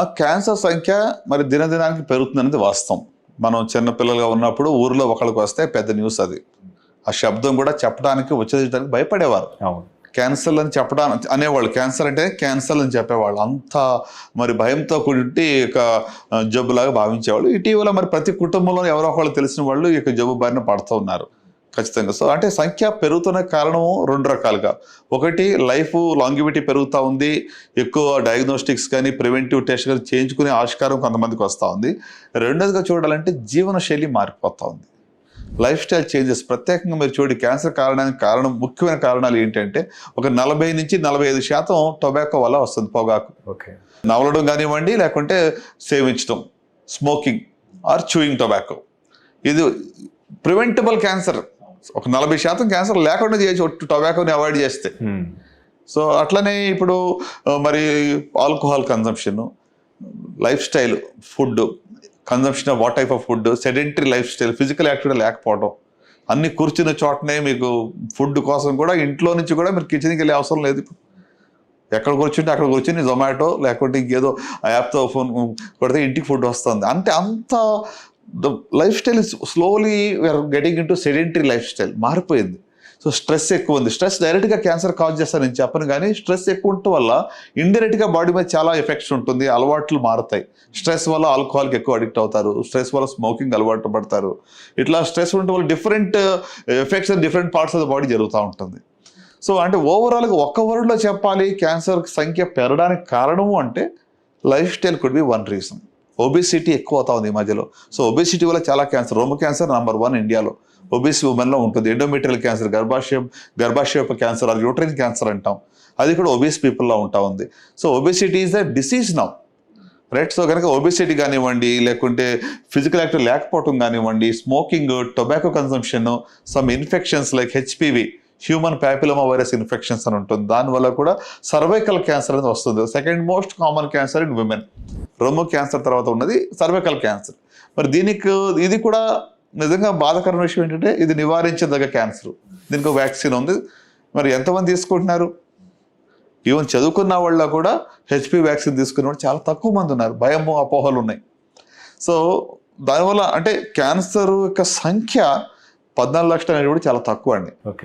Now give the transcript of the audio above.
Cancer సంఖ్య మరి దినదినానికి పెరుగుతుందనేది వాస్తవం. మనం చిన్నపిల్లలుగా ఉన్నప్పుడు ఊరిలో ఒకళ్ళకి వస్తే పెద్ద న్యూస్ అది. ఆ శబ్దం కూడా చెప్పడానికి ఉచ్చరించడానికి భయపడేవారు. క్యాన్సర్ అని చెప్పడానికి అనేవాళ్ళు. క్యాన్సర్ అంటే క్యాన్సర్ అని చెప్పేవాళ్ళు. అంత మరి భయంతో కూడి ఒక జబ్బులాగా భావించేవాళ్ళు. ఇటీవల మరి ప్రతి కుటుంబంలో ఎవరో ఒకళ్ళు తెలిసిన వాళ్ళు ఈ యొక్క జబ్బు బారిన పడుతూ ఉన్నారు. ఖచ్చితంగా. సో అంటే సంఖ్య పెరుగుతున్న కారణము రెండు రకాలుగా. ఒకటి లైఫ్ లాంగివిటీ పెరుగుతూ ఉంది. ఎక్కువ డయాగ్నోస్టిక్స్ కానీ ప్రివెంటివ్ టెస్ట్ కానీ చేయించుకునే ఆవిష్కారం కొంతమందికి వస్తూ ఉంది. రెండోదిగా చూడాలంటే జీవన శైలి మారిపోతూ ఉంది. Life style changes. ప్రత్యేకంగా మీరు చూడండి క్యాన్సర్ కారణానికి కారణం ముఖ్యమైన కారణాలు ఏంటంటే ఒక నలభై నుంచి నలభై ఐదు శాతం టొబాకో వల్ల వస్తుంది పొగాకు. ఓకే. నవలడం కానివ్వండి లేకుంటే సేవించడం స్మోకింగ్ ఆర్ చూయింగ్ టొబాకో ఇది ప్రివెంటబుల్ క్యాన్సర్ ఒక నలభై శాతం క్యాన్సర్ లేకుండా చేయొచ్చు టొబాకోని అవాయిడ్ చేస్తే. సో అట్లనే ఇప్పుడు మరి alcohol consumption life style food consumption of what type of food sedentary life style physical activity లేకపోవడం. అన్ని కూర్చున్న చోటనే మీకు ఫుడ్ కోసం కూడా ఇంట్లో నుంచి కూడా మీరు కిచెన్కి వెళ్ళే అవసరం లేదు ఇప్పుడు. ఎక్కడ కూర్చుంటే అక్కడ కూర్చుని జొమాటో లేకుంటే ఇంకేదో ఆ యాప్తో ఫోన్ కొడితే ఇంటికి ఫుడ్ వస్తుంది. అంటే అంత the life style is slowly we are getting into sedentary life style మారిపోయింది. సో స్ట్రెస్ ఎక్కువ ఉంది. స్ట్రెస్ డైరెక్ట్గా క్యాన్సర్ కాజ్ చేస్తాను నేను చెప్పను కానీ స్ట్రెస్ ఎక్కువ ఉండటం వల్ల ఇండైరెక్ట్గా బాడీ మీద చాలా ఎఫెక్ట్స్ ఉంటుంది. అలవాట్లు మారుతాయి. స్ట్రెస్ వల్ల ఆల్కహాల్కి ఎక్కువ అడిక్ట్ అవుతారు. స్ట్రెస్ వల్ల స్మోకింగ్ అలవాటు పడతారు. ఇట్లా స్ట్రెస్ ఉండటం వల్ల different effects different parts of the body జరుగుతూ ఉంటుంది. సో అంటే ఓవరాల్గా ఒక్క వరల్డ్లో చెప్పాలి క్యాన్సర్ సంఖ్య పెరగడానికి కారణము అంటే life style could be one reason obesity ఎక్కువ అవుతా ఉంది ఈ మధ్యలో. సో ఒబేసిటీ వల్ల చాలా క్యాన్సర్ రొమ్ము క్యాన్సర్ నెంబర్ వన్ ఇండియాలో. ఒబేసి ఉమెన్లో ఉంటుంది. ఎండోమెట్రియల్ క్యాన్సర్ గర్భాశయం గర్భాశయపు క్యాన్సర్ అది యూట్రైన్ క్యాన్సర్ అంటాం. అది కూడా ఒబేస్ పీపుల్లో ఉంటా ఉంది. So obesity is the disease now right so కనుక ఒబేసిటీ కానివ్వండి లేకుంటే ఫిజికల్ యాక్టివ్ లేకపోవటం కానివ్వండి smoking tobacco consumption some infections like HPV human papilloma virus infections అని ఉంటుంది. దానివల్ల కూడా సర్వైకల్ క్యాన్సర్ అనేది వస్తుంది. Second most common cancer in women రొమ్ము క్యాన్సర్ తర్వాత ఉన్నది సర్వికల్ క్యాన్సర్. మరి దీనికి ఇది కూడా నిజంగా బాధాకరమైన విషయం ఏంటంటే ఇది నివారించదగ్గ క్యాన్సర్. దీనికి ఒక వ్యాక్సిన్ ఉంది. మరి ఎంతమంది తీసుకుంటున్నారు? ఈవెన్ చదువుకున్న వాళ్ళ కూడా హెచ్పి వ్యాక్సిన్ తీసుకున్న వాళ్ళు చాలా తక్కువ మంది ఉన్నారు. భయము అపోహలు ఉన్నాయి. సో దానివల్ల అంటే క్యాన్సర్ యొక్క సంఖ్య పద్నాలుగు లక్షలు అనేది కూడా చాలా తక్కువ అండి. ఓకే.